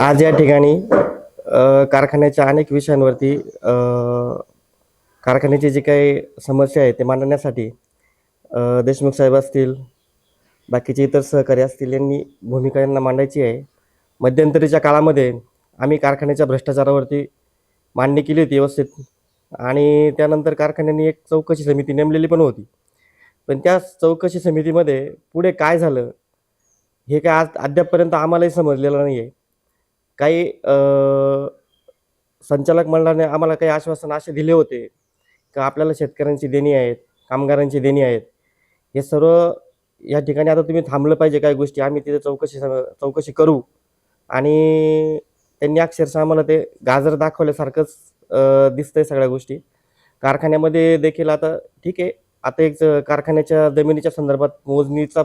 आज या ठिकाणी कारखान्याच्या अनेक विषयांवरती कारखान्याची जी काही समस्या आहे ते मांडण्यासाठी देशमुख साहेब असतील बाकीचे इतर सहकारी असतील यांनी भूमिका यांना मांडायची आहे. मध्यंतरीच्या काळामध्ये आम्ही कारखान्याच्या भ्रष्टाचारावरती मांडणी केली होती व्यवस्थित. आणि त्यानंतर कारखान्याने एक चौकशी समिती नेमलेली पण होती. पण त्या चौकशी समितीमध्ये पुढे काय झालं हे काय आज अद्यापपर्यंत आम्हालाही समजलेलं नाही आहे काही संचालक मंडळाने आम्हाला काही आश्वासन असे दिले होते का आपल्याला शेतकऱ्यांची देणी आहेत कामगारांची देणी आहेत. हे सर्व या ठिकाणी आता तुम्ही थांबलं पाहिजे काही गोष्टी आम्ही तिथे चौकशी चौकशी करू. आणि त्यांनी अक्षरशः आम्हाला ते गाजर दाखवल्यासारखंच दिसतंय सगळ्या गोष्टी. कारखान्यामध्ये देखील आता ठीक आहे. आता एक कारखान्याच्या जमिनीच्या संदर्भात मोजणीचा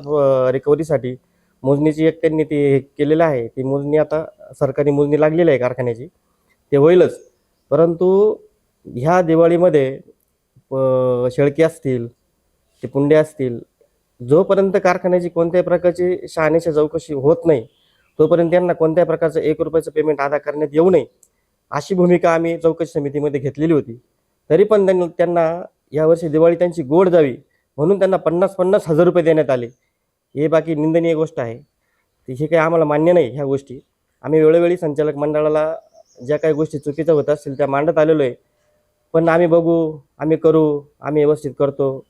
रिकव्हरीसाठी मोजणीची एक त्यांनी ती हे केलेलं आहे. ती मोजणी आता सरकारी मोजणी लागलेली आहे कारखान्याची. ते होईलच. परंतु ह्या दिवाळीमध्ये प- शेळके असतील ते पुंडे असतील जोपर्यंत कारखान्याची कोणत्याही प्रकारची शहानिशा चौकशी होत नाही तोपर्यंत त्यांना कोणत्याही प्रकारचं एक रुपयाचं पेमेंट अदा करण्यात येऊ नये अशी भूमिका आम्ही चौकशी समितीमध्ये घेतलेली होती. तरी पण त्यांना यावर्षी दिवाळी त्यांची गोड जावी म्हणून त्यांना पन्नास पन्नास हजार रुपये देण्यात आले. हे बाकी निंदनीय गोष्ट आहे. ती हे काही आम्हाला मान्य नाही ह्या गोष्टी. आम्ही वेळोवेळी संचालक मंडळाला ज्या काही गोष्टी चुकीच्या होत असतील त्या मांडत आलेलो आहे. पण आम्ही बघू आम्ही करू आम्ही व्यवस्थित करतो.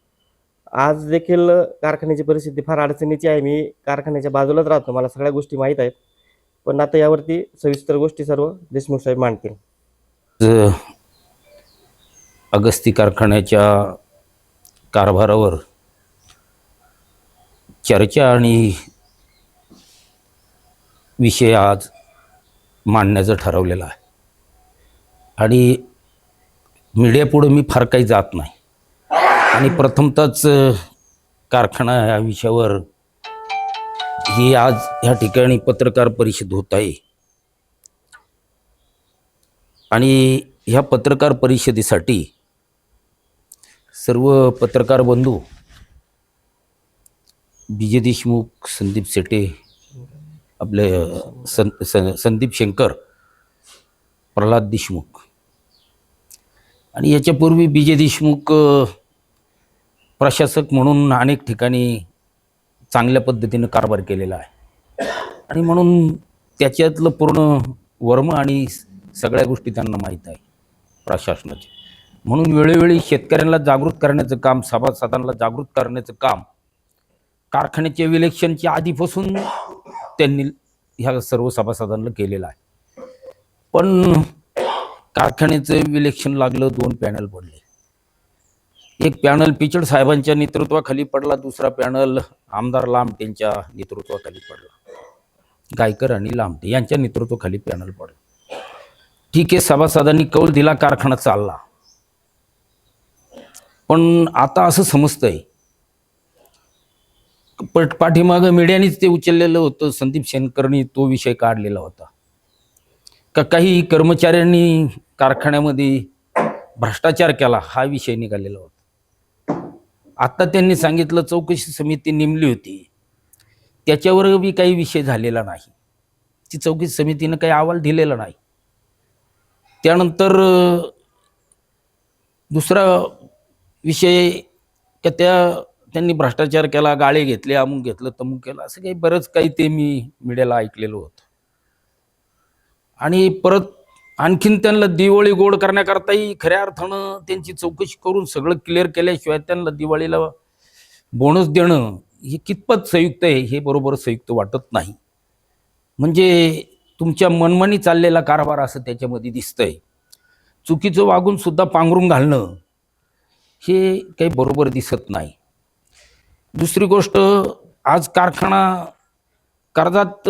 आज देखील कारखान्याची परिस्थिती फार अडचणीची आहे. मी कारखान्याच्या बाजूलाच राहतो. मला सगळ्या गोष्टी माहीत आहेत. पण आता यावरती सविस्तर गोष्टी सर्व देशमुख साहेब मांडतील. अगस्ती कारखान्याच्या कारभारावर चर्चा आणि विषय आज मांडण्याचं ठरवलेलं आहे. आणि मीडियापुढं मी फार काही जात नाही. आणि प्रथमतच कारखाना या विषयावर ही आज ह्या ठिकाणी पत्रकार परिषद होत आहे. आणि ह्या पत्रकार परिषदेसाठी सर्व पत्रकार बंधू विजय देशमुख संदीप सेटे आपले सं स- संदीप शंकर प्रल्हाद देशमुख. आणि याच्यापूर्वी विजय देशमुख प्रशासक म्हणून अनेक ठिकाणी चांगल्या पद्धतीनं कारभार केलेला आहे. आणि म्हणून त्याच्यातलं पूर्ण वर्म आणि सगळ्या गोष्टी त्यांना माहीत आहे प्रशासनाचे. म्हणून वेळोवेळी शेतकऱ्यांना जागृत करण्याचं काम सभासदांना जागृत करण्याचं काम कारखान्याच्या विलेक्शनच्या आधीपासून त्यांनी ह्या सर्व सभासदांना केलेलं आहे. पण कारखान्याचं विलेक्शन लागलं दोन पॅनल पडले. एक पॅनल पिचड साहेबांच्या नेतृत्वाखाली पडला दुसरा पॅनल आमदार लामटेंच्या नेतृत्वाखाली पडला. गायकर आणि लामटे यांच्या नेतृत्वाखाली पॅनल पडला. ठीक आहे सभासदांनी कौल दिला कारखाना चालला. पण आता असं समजतंय पट पाठीमागं मीडियानेच ते उचललेलं होतं. संदीप शेनकरनी तो विषय काढलेला होता. का काही कर्मचाऱ्यांनी कारखान्यामध्ये भ्रष्टाचार केला हा विषय निघालेला होता. आता त्यांनी सांगितलं चौकशी समिती नेमली होती. त्याच्यावर बी काही विषय झालेला नाही. ती चौकशी समितीनं काही अहवाल दिलेला नाही. त्यानंतर दुसरा विषय का त्या त्यांनी भ्रष्टाचार केला गाळे घेतले अमुक घेतलं तमुक केलं असं काही बरंच काही ते मी मीडियाला ऐकलेलं होतं. आणि परत आणखीन त्यांना दिवाळी गोड करण्याकरताही खऱ्या अर्थानं त्यांची चौकशी करून सगळं क्लिअर केल्याशिवाय त्यांना दिवाळीला बोनस देणं हे कितपत संयुक्त आहे हे बरोबर संयुक्त वाटत नाही. म्हणजे तुमच्या मनमानी चाललेला कारभार असं त्याच्यामध्ये दिसतंय. चुकीचं वागून सुद्धा पांघरून घालणं हे काही बरोबर दिसत नाही. दुसरी गोष्ट आज कारखाना कर्जात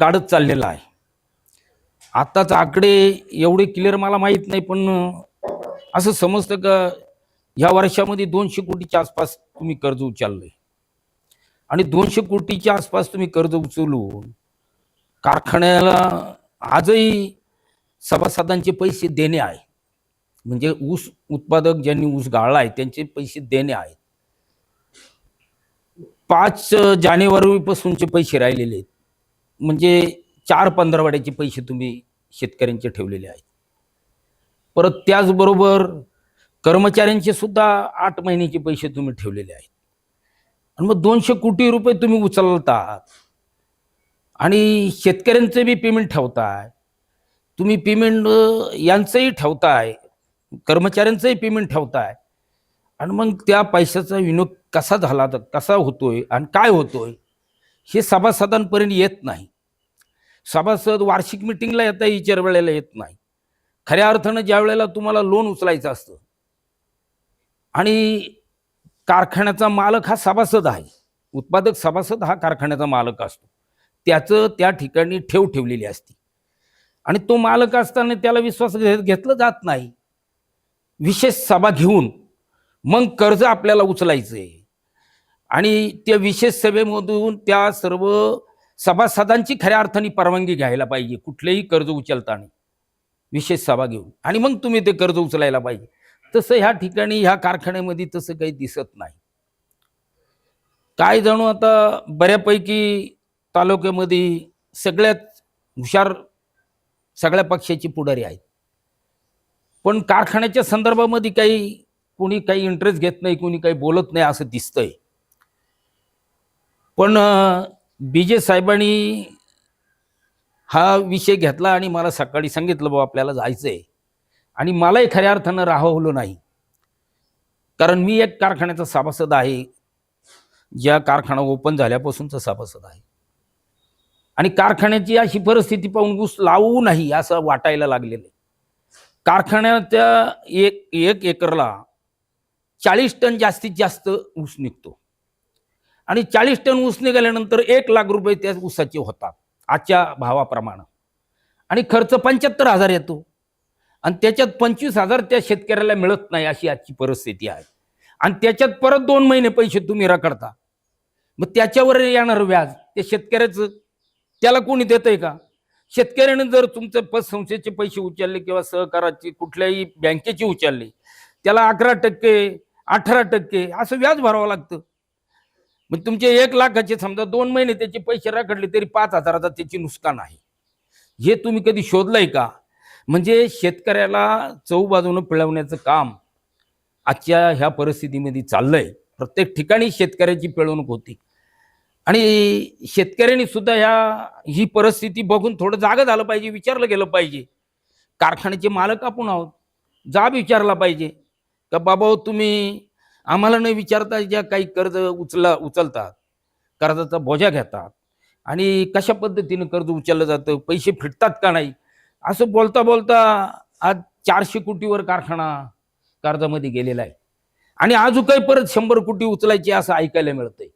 गाडत चाललेला आहे. आत्ताच आकडे एवढे क्लिअर मला माहीत नाही पण असं समजतं का ह्या वर्षामध्ये दोनशे कोटीच्या आसपास तुम्ही कर्ज उचललंय. आणि दोनशे कोटीच्या आसपास तुम्ही कर्ज उचलून कारखान्याला आजही सभासदांचे पैसे देणे आहे. म्हणजे ऊस उत्पादक ज्यांनी ऊस गाळला आहे त्यांचे पैसे देणे आहेत. पाच जानेवारीपासूनचे पैसे राहिलेले आहेत. म्हणजे चार पंधरवाड्याचे पैसे तुम्ही शेतकऱ्यांचे ठेवलेले आहेत. परत त्याचबरोबर कर्मचाऱ्यांचे सुद्धा आठ महिन्याचे पैसे तुम्ही ठेवलेले आहेत. आणि मग दोनशे कोटी रुपये तुम्ही उचलतात. आणि शेतकऱ्यांचं बी पेमेंट ठेवताय. तुम्ही पेमेंट यांचंही ठेवताय. कर्मचाऱ्यांचंही पेमेंट ठेवताय. आणि मग त्या पैशाचा विनियोग कसा झाला तर कसा होतोय आणि काय होतोय हे सभासदांपर्यंत येत नाही. सभासद वार्षिक मिटिंगला येता इतर वेळेला येत नाही. खऱ्या अर्थानं ज्या वेळेला तुम्हाला लोन उचलायचं असतं आणि कारखान्याचा मालक हा सभासद आहे उत्पादक सभासद हा कारखान्याचा मालक असतो त्याचं त्या ठिकाणी ठेव ठेवलेली असते. आणि तो मालक असताना त्याला विश्वास घेत घेतलं जात नाही. विशेष सभा घेऊन मग कर्ज आपल्याला उचलायचं आहे आणि त्या विशेष सभेमधून त्या सर्व सभासदांची खऱ्या अर्थाने परवानगी घ्यायला पाहिजे कुठलेही कर्ज उचलताना विशेष सभा घेऊन. आणि मग तुम्ही ते कर्ज उचलायला पाहिजे. तसं ह्या ठिकाणी ह्या कारखान्यामध्ये तसं काही दिसत नाही. काय जाणू आता बऱ्यापैकी तालुक्यामध्ये सगळ्यात हुशार सगळ्या पक्षाची पुढारी आहेत. पण कारखान्याच्या संदर्भामध्ये काही कोणी काही इंटरेस्ट घेत नाही कोणी काही बोलत नाही असं दिसतंय. पण बी जे साहेबांनी हा विषय घेतला आणि मला सकाळी सांगितलं बाबा आपल्याला जायचं आहे आणि मलाही खऱ्या अर्थानं राहवलं नाही. कारण मी एक कारखान्याचा सभासद आहे. ज्या कारखाना ओपन झाल्यापासूनचा सभासद आहे. आणि कारखान्याची अशी परिस्थिती पाहून ऊस लावू नाही असं वाटायला लागलेलं आहे. कारखान्याच्या एक एक एकरला चाळीस टन जास्तीत जास्त ऊस निघतो. आणि चाळीस टन ऊस निघाल्यानंतर एक लाख रुपये त्या ऊसाचे होतात आजच्या भावाप्रमाणे. आणि खर्च पंच्याहत्तर हजार येतो. आणि त्याच्यात पंचवीस हजार त्या शेतकऱ्याला मिळत नाही अशी आजची परिस्थिती आहे. आणि त्याच्यात परत दोन महिने पैसे तुम्ही रखडता. मग त्याच्यावर येणार व्याज ते शेतकऱ्याचं त्याला कोणी देतंय का? शेतकऱ्याने जर तुमचे पतसंस्थेचे पैसे उचलले किंवा सहकाराचे कुठल्याही बँकेचे उचलले त्याला अकरा टक्के अठरा टक्के असं व्याज भरावं लागतं. मग तुमचे एक लाखाचे समजा दोन महिने त्याचे पैसे राखडले तरी पाच हजाराचा त्याची नुकसान आहे. हे तुम्ही कधी शोधलंय का? म्हणजे शेतकऱ्याला चौबाजूनं पिळवण्याचं काम आजच्या ह्या परिस्थितीमध्ये चाललंय. प्रत्येक ठिकाणी शेतकऱ्याची पिळवणूक होती. आणि शेतकऱ्यांनी सुद्धा ह्या ही परिस्थिती बघून थोडं जागं झालं पाहिजे विचारलं गेलं पाहिजे. कारखान्याचे मालक आपण आहोत. जाब विचारला पाहिजे. का बाबा हो, तुम्ही आम्हाला न विचारता ज्या काही कर्ज उचला उचलतात कर्जाचा बोजा घेतात. आणि कशा पद्धतीनं कर्ज उचललं जातं? पैसे फिटतात का नाही? असं बोलता बोलता आज चारशे कोटीवर कारखाना कर्जामध्ये गेलेला आहे. आणि अजून काही परत शंभर कोटी उचलायची असं ऐकायला मिळतंय.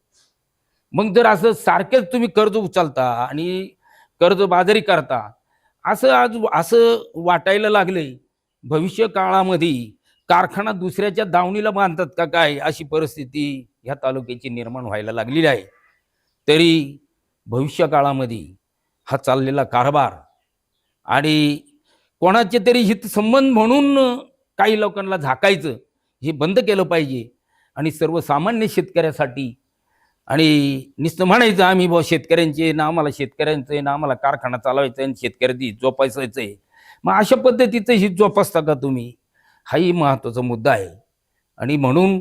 मग जर असं सारखेच तुम्ही कर्ज उचलता आणि कर्ज बाजारी करता असं आज असं वाटायला लागले भविष्य काळामध्ये कारखाना दुसऱ्याच्या दावणीला बांधतात का काय अशी परिस्थिती ह्या तालुक्याची निर्माण व्हायला लागलेली आहे. तरी भविष्य काळामध्ये हा चाललेला कारभार आणि कोणाचे तरी हितसंबंध म्हणून काही लोकांना झाकायचं हे बंद केलं पाहिजे आणि सर्वसामान्य शेतकऱ्यासाठी आणि नुसतं म्हणायचं आम्ही भाऊ शेतकऱ्यांचे ना आम्हाला शेतकऱ्यांचं आहे ना आम्हाला कारखाना चालवायचा आहे आणि शेतकऱ्याची जोपासायचं आहे. मग अशा पद्धतीचं हित जोपासता का तुम्ही? हाही महत्त्वाचा मुद्दा आहे. आणि म्हणून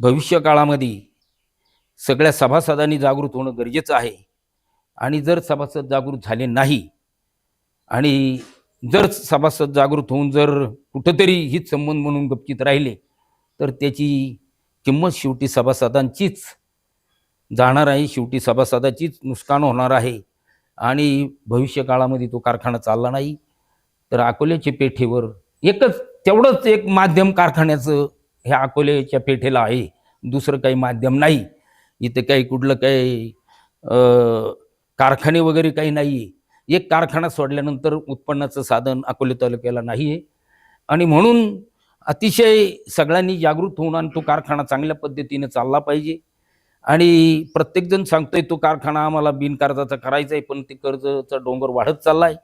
भविष्यकाळामध्ये सगळ्या सभासदांनी जागृत होणं गरजेचं आहे. आणि जर सभासद जागृत झाले नाही आणि जर सभासद जागृत होऊन जर कुठंतरी हित संबंध म्हणून गपचित राहिले तर त्याची किंमत शेवटी सभासदांचीच जाणार आहे शेवटी सभासदाचीच नुकसान होणार आहे. आणि भविष्यकाळामध्ये तो कारखाना चालला नाही तर अकोल्याच्या पेठेवर एकच तेवढंच एक माध्यम कारखान्याचं ह्या अकोल्याच्या पेठेला आहे. दुसरं काही माध्यम नाही. इथे काही कुठलं काही कारखाने वगैरे काही नाही. एक कारखाना सोडल्यानंतर उत्पन्नाचं साधन अकोले तालुक्याला नाही आहे. आणि म्हणून अतिशय सगळ्यांनी जागृत होऊन आणि तो कारखाना चांगल्या पद्धतीने चालला पाहिजे. आणि प्रत्येकजण सांगतोय तो कारखाना आम्हाला बिनकर्जाचा करायचा आहे पण ते कर्जचा डोंगर वाढत चाललाय.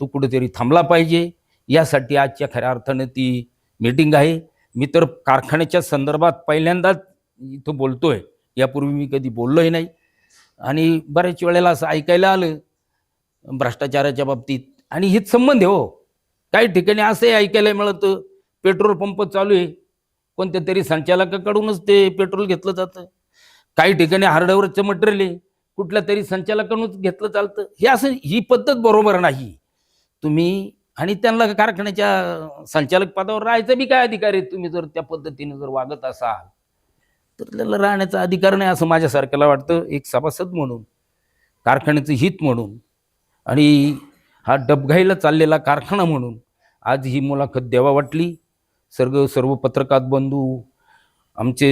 तो कुठेतरी थांबला पाहिजे. यासाठी आजच्या खऱ्या अर्थानं ती मीटिंग आहे. मी तर कारखान्याच्या संदर्भात पहिल्यांदाच इथं बोलतोय. यापूर्वी मी कधी बोललोही नाही. आणि बऱ्याच वेळेला असं ऐकायला आलं भ्रष्टाचाराच्या बाबतीत. आणि हेच संबंध आहे हो. काही ठिकाणी असंही ऐकायला मिळतं पेट्रोल पंप चालू आहे. कोणत्या तरी संचालकाकडूनच ते पेट्रोल घेतलं जातं. काही ठिकाणी हार्डवेअरचं मटेरियल आहे. कुठल्या तरी संचालकांनाच घेतलं चालतं. हे असं ही पद्धत बरोबर नाही. तुम्ही आणि त्यांना कारखान्याच्या संचालक पदावर राहायचं बी काय अधिकार आहे? तुम्ही जर त्या पद्धतीने जर वागत असाल तर त्याला राहण्याचा अधिकार नाही असं माझ्यासारख्याला वाटतं. एक सभासद म्हणून कारखान्याचं हित म्हणून आणि हा डबघाईला चाललेला कारखाना म्हणून आज ही मुलाखत द्यावा वाटली. सर्व सर्व पत्रकार बंधू आमचे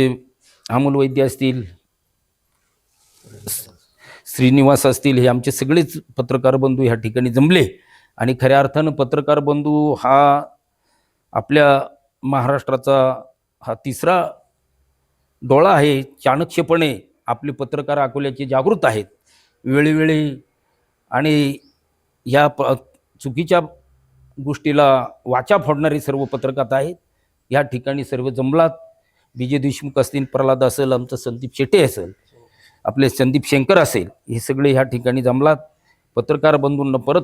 अमोल वैद्य असतील श्रीनिवास असतील हे आमचे सगळेच पत्रकार बंधू ह्या ठिकाणी जमले. आणि खऱ्या अर्थानं पत्रकार बंधू हा आपल्या महाराष्ट्राचा हा तिसरा डोळा आहे. चाणक्यपणे आपले पत्रकार अकोल्याचे जागृत आहेत. वेळोवेळी आणि या प चुकीच्या गोष्टीला वाचा फोडणारे सर्व पत्रकार आहेत. या ठिकाणी सर्व जमलात. विजय देशमुख असतील प्रल्हाद असेल आमचं संदीप शेटे असेल आपले संदीप शंकर असेल हे सगळे ह्या ठिकाणी जमलात. पत्रकार बंधूंना परत